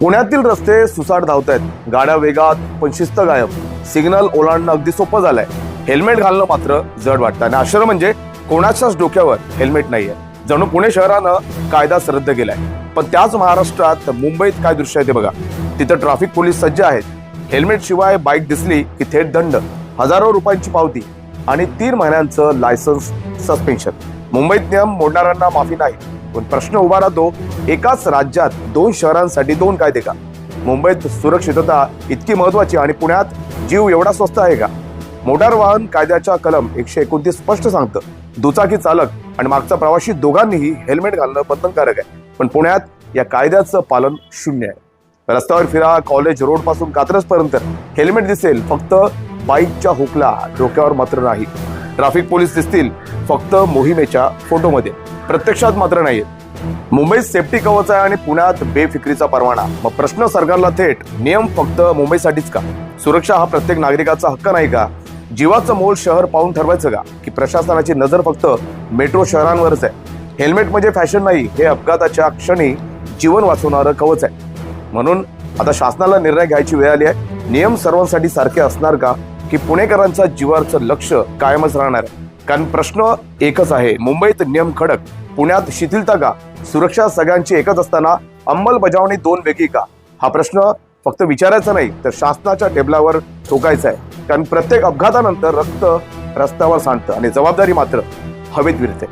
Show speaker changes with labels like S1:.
S1: पुण्यातील रस्ते सुसाट धावत आहेत गाड्या वेगात पण शिस्त गायब. सिग्नल ओलांडणं अगदी सोपं झालंय. हेल्मेट घालणं मात्र जड वाटतं आणि आश्चर्य म्हणजे कोणाच्याच डोक्यावर हेल्मेट नाहीये. जणू पुणे शहरानं कायदाच रद्द केलाय. पण त्याच महाराष्ट्रात मुंबईत काय दृश्य आहे ते बघा. तिथं ट्रॅफिक पोलीस सज्ज आहेत. हेल्मेट शिवाय बाईक दिसली की थेट दंड हजारो रुपयांची पावती आणि तीन महिन्यांचं लायसन्स सस्पेन्शन. मुंबईत नियम मोडणाऱ्यांना माफी नाही. पण प्रश्न उभा राहतो एकाच राज्यात दोन शहरांसाठी दोन कायदे का? मुंबईत सुरक्षितता इतकी महत्वाची आणि पुण्यात जीव एवढा स्वस्त आहे का? मोटार वाहन कायद्याच्या कलम एकशे एकोणतीस स्पष्ट सांगतं दुचाकी चालक आणि मागचा प्रवाशी दोघांनीही हेल्मेट घालणं बंधनकारक आहे. पण पुण्यात या कायद्याचं पालन शून्य आहे. रस्त्यावर फिरा कॉलेज रोडपासून कात्रजपर्यंत हेल्मेट दिसेल फक्त बाईकच्या हुकला डोक्यावर मात्र नाही. ट्रॅफिक पोलीस दिसतील फक्त मोहिमेच्या फोटोमध्ये. प्रत्यक्षात मात्र नाहीये. मुंबईत सेफ्टी कवच आहे आणि पुण्यात बेफिक्रीचा परवाना. मग प्रश्न सरकारला थेट नियम फक्त मुंबईसाठीच का? सुरक्षा हा प्रत्येक नागरिकाचा हक्क नाही का? जीवाचं मोल शहर पाहून ठरवायचं का? की प्रशासनाची नजर फक्त मेट्रो शहरांवरच आहे. हेल्मेट म्हणजे फॅशन नाही हे अपघाताच्या क्षणी जीवन वाचवणारं कवच आहे. म्हणून आता शासनाला निर्णय घ्यायची वेळ आली आहे. नियम सर्वांसाठी सारखे असणार का? की पुणेकरांचा जीवाचं लक्ष कायमच राहणार आहे. कारण प्रश्न एकच आहे. मुंबईत नियम खडक पुण्यात शिथिलता का? सुरक्षा सगळ्यांची एकच असताना अंमलबजावणी दोन वेगळी का? हा प्रश्न फक्त विचारायचा नाही तर शासनाच्या टेबलावर ठोकायचा आहे. कारण प्रत्येक अपघातानंतर रक्त रस्त्यावर सांडतं आणि जबाबदारी मात्र हवेत विरते.